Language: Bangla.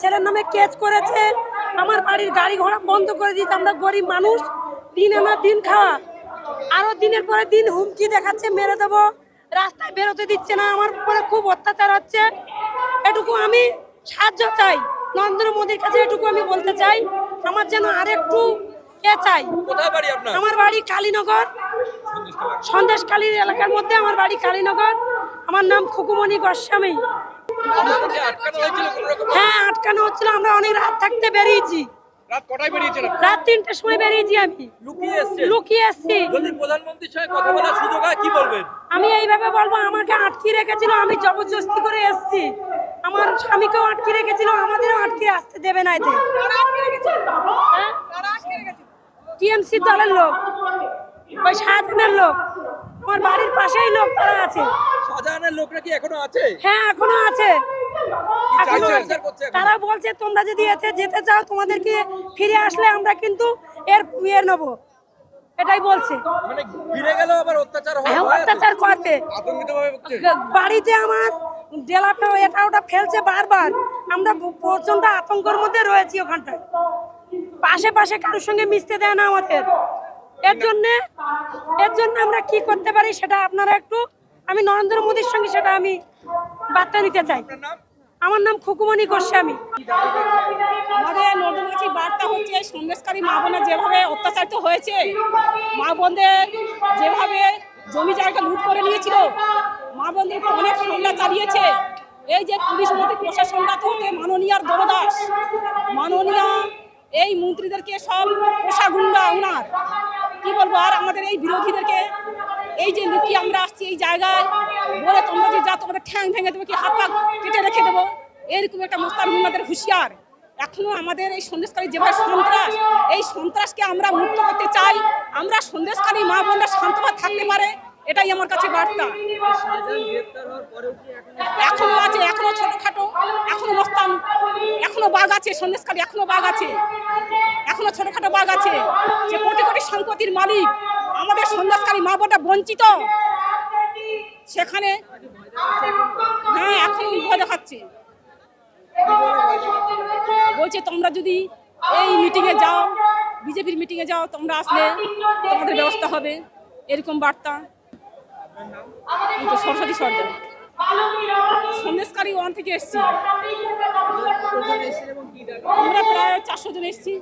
ছেলের নামে কেস করেছে আমার বাড়ির গাড়ি ঘোড়া বন্ধ করে দিয়েছে আমরা গরিব মানুষ দিন আনা দিন খাওয়া। আরও দিনের পরে দিন হুমকি দেখাচ্ছে মেরে দেবো। রাস্তায় বেরোতে দিচ্ছে না আমার উপরে খুব অত্যাচার হচ্ছে। এটুকু আমি সাহায্য চাই। নরেন্দ্র মোদীর কাছে এটুকু আমি বলতে চাই আমার যেন আরেকটু এ চাই। আমার বাড়ি কালীনগর। সন্দেশকালীর এলাকার মধ্যে আমার বাড়ি কালীনগর। আমার নাম খুকুমণি গোস্বামী। হ্যাঁ আটকানো হচ্ছিল আমরা অনেক রাত থাকতে বেরিয়েছি। রাত কটায় বেরিয়েছেন রাত তিনটের সময় বেরিয়েছি আমি। লুকিয়ে এসছে লুকিয়ে এসছি। যদি প্রধানমন্ত্রীর সঙ্গে কথা বলার সুযোগ হয় কি বলবেন? আমি এইভাবে বলব আমাকে আটকে রেখেছিল আমি জবরদস্তি করে এসছি। আমার স্বামীকেও আটকে রেখেছিল আমাদেরও আটকে আসতে দেবে না এতে। টিএমসি দলের লোক ওই শাহজাহানের লোক আমার বাড়ির পাশেই লোক তারা আছে। শাহজাহানের লোকরা কি এখনও আছে? হ্যাঁ এখনও আছে। এখনও আছে। তারা বলছে তোমরা যদি এতে যেতে চাও তোমাদেরকে ফিরে আসলে আমরা কিন্তু এর ইয়ে নেব। এটাই বলছে। মানে ফিরে গেল আবার অত্যাচার হয়? অত্যাচার হচ্ছে বাড়িতে আমার জেলাটা এটা ওটা ফেলছে বারবার। আমরা প্রচণ্ড আতঙ্কের মধ্যে রয়েছি ওখানটায়। পাশে পাশে কারোর সঙ্গে মিশতে দেয় না আমাদের। এর জন্য এর জন্য আমরা কি করতে পারি সেটা আপনারা একটু আমি নরেন্দ্র মোদীর সঙ্গে সেটা আমি বার্তা নিতে চাই। আমার নাম খুকুমণি গোস্বামী। আমাদের নর্দমাছি বার্তা হচ্ছে সন্দেশকারী মা বোনের যেভাবে অত্যাচারিত হয়েছে মা বোনদের যেভাবে জমি জায়গা লুট করে নিয়েছিল মা বোনদেরকে অনেক হামলা চালিয়েছে। এই যে পুলিশ মন্ত্রী প্রশাসনটা তো হতে মাননীয়ার দরদাস মাননীয়া এই মন্ত্রীদেরকে সব পোষা গুন্ডা ওনার কি বলব, আর আমাদের এই বিরোধীদেরকে, এই যে লুকিয়ে আমরা আসছি এই জায়গায়, বলে তোমরা যে যা তোমাদের ঠ্যাং ভেঙে দেবো কি, হাত পা কেটে রেখে দেবো? এরকম একটা মোস্তার মুন্নাদের হুঁশিয়ার। এখনও আমাদের এই সন্দেশকারী যেভাবে সন্ত্রাস, এই সন্ত্রাসকে আমরা মুক্ত করতে চাই, আমরা সন্দেশকারী মা বোনরা শান্তভাবে থাকতে পারে, এটাই আমার কাছে বার্তা। এখনও আছে, এখনও ছোটখাটো এখনও মস্তান এখনও বাঘ আছে সন্দেশকারী এখনও বাঘ আছে, এখনও ছোটখাটো বাঘ আছে যে কোটি কোটি সম্পত্তির মালিক, আমাদের সন্দেশকারী মা বোনটা বঞ্চিত। সেখানে হ্যাঁ এখন ভয় দেখাচ্ছে। বলছে, তোমরা যদি এই মিটিংয়ে যাও, বিজেপির মিটিংয়ে যাও, তোমরা আসলে তোমাদের ব্যবস্থা হবে। এরকম বার্তা। সরস্বতী সর্দার সন্দেশকারী ওয়ান থেকে এসছি। আমরা প্রায় চারশো জন এসছি।